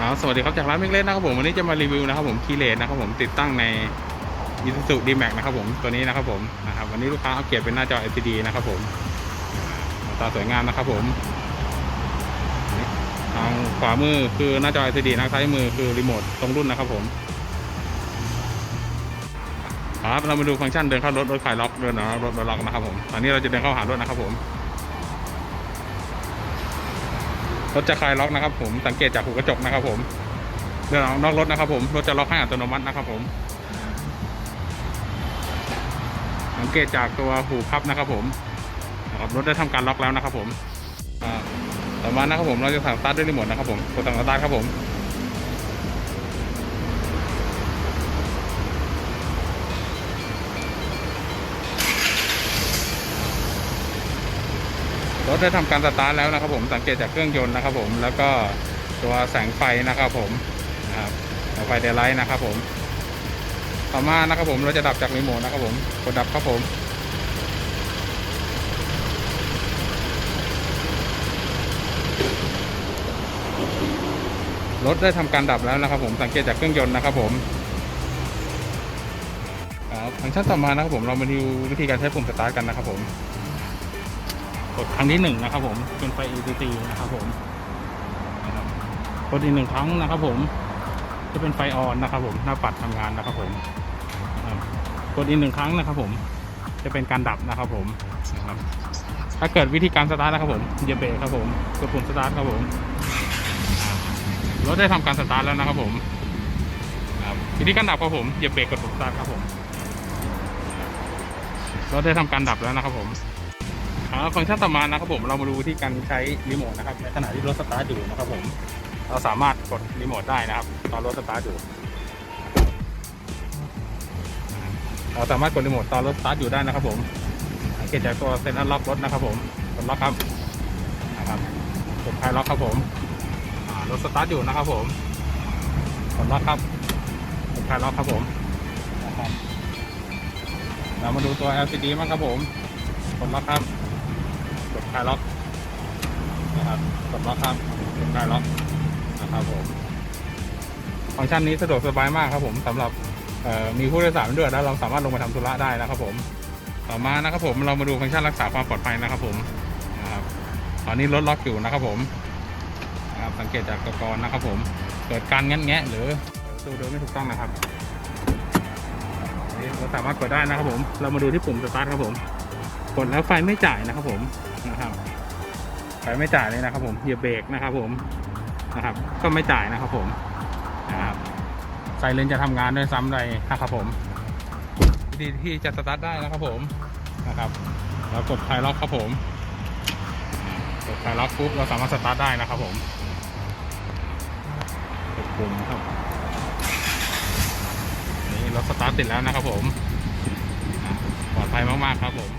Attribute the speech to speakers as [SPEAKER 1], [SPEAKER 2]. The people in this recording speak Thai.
[SPEAKER 1] ครับสวัสดีครับจากร้านเมกเล่นนะครับผมวันนี้จะมารีวิวนะครับผมคีเลนนะครับผมติดตั้งใน i s u z u d m a x นะครับผมตัวนี้นะครับผมนะครับวันนี้ลูกค้าเอาเกียรเป็นหน้าจอ LCD นะครับผมหน้าตาสวยงามนะครับผมทางขวามือคือหน้าจอ LCD ทางซ้ายมือคือรีโมทตรงรุ่นนะครับผมครับเรามาดูฟังก์ชันเดินเข้ารถรถคลายล็อกเดินออกรถรถล็อกนะครับผมตอนนี้เราจะเดินเข้าหารถนะครับผม รถจะคลายล็อกนะครับผมสังเกตจากหูกระจกนะครับผมเดินออกนอกรถนะครับผมรถจะล็อกให้อัตโนมัตินะครับผม สังเกตจากตัวหูพับนะครับผมรถได้ทำการล็อกแล้วนะครับผมต่อมานะครับผมเราจะสั่งสตาร์ทด้วยรีโมทนะครับผมกดสั่งสตาร์ทครับผม รถได้ทำการสตาร์ทแล้วนะครับผมสังเกตจากเครื่องยนต์นะครับผมแล้วก็ตัวแสงไฟนะครับผมนะครับไฟเดลไลท์นะครับผมต่อมานะครับผมเราจะดับจากรีโมทนะครับผมกดดับครับผมรถได้ทำการดับแล้วนะครับผมสังเกตจากเครื่องยนต์นะครับผมครับฟังก์ชันต่อมานะครับผมเรามาดูวิธีการใช้ปุ่มสตาร์ทกันนะครับผม กดครั้งที่หนึ่งนะครับผมเป็นไฟ ECC นะครับผมกดอีกหนึ่งครั้งนะครับผมจะเป็นไฟออนนะครับผมหน้าปัดทำงานนะครับผมกดอีกหนึ่งครั้งนะครับผมจะเป็นการดับนะครับผมนะครับถ้าเกิดวิธีการสตาร์ทนะครับผมเหยียบเบรกครับผมกดปุ่มสตาร์ทครับผมรถได้ทำการสตาร์ทแล้วนะครับผมวิธีการดับครับผมเหยียบเบรกกดปุ่มสตาร์ทครับผมรถได้ทำการดับแล้วนะครับผม ฟังก์ชันต่อมานะครับผมเรามาดูวิธีการใช้รีโมทนะครับในขณะที่รถสตาร์ทอยู่นะครับผมเราสามารถกดรีโมทได้นะครับ ตอนรถสตาร์ทอยู่เราสามารถกดรีโมทตอนรถสตาร์ทอยู่ได้นะครับ ผมสังเกตจากตัวเซ็นทรัลล็อกรถนะครับ ผมกดล็อกครับนะครับกดคลายล็อกครับผมรถสตาร์ทอยู่นะครับ ผมกดล็อกครับกดคลายล็อกครับผมนะครับเรามาดูตัว LCD บ้างครับผมกดล็อกครับ กดคลายล็อกนะครับกดล็อกครับกดคลายล็อกนะครับผมฟังก์ชันนี้สะดวกสบายมากครับผมสำหรับมีผู้โดยสารด้วยแล้วเราสามารถลงมาทำธุระได้นะครับผมต่อมานะครับผมเรามาดูฟังก์ชันรักษาความปลอดภัยนะครับผมนะครับตอนนี้รถล็อกอยู่นะครับผมนะครับสังเกตจากตะกอนนะครับผมเกิดการงันแงะหรือตู้เดินไม่ถูกต้องนะครับเราสามารถกดได้นะครับผม เรามาดูที่ปุ่มสตาร์ทครับผม กดแล้วไฟไม่จ่ายนะครับผม ไฟไม่จ่ายเลยนะครับ ผมเหยียบเบรกนะครับ ผมนะครับ ก็ไม่จ่ายนะครับผมนะครับไซเรนจะทำงานด้วยซ้ำเลยนะครับผมวิธีที่จะสตาร์ทได้นะครับผมนะครับเรากดคลายล็อกครับผม กดคลายล็อกปุ๊บเราสามารถสตาร์ทได้นะครับผมกดปุ่มครับนี่เราสตาร์ทติดแล้วนะครับผมปลอดภัยมากๆครับผม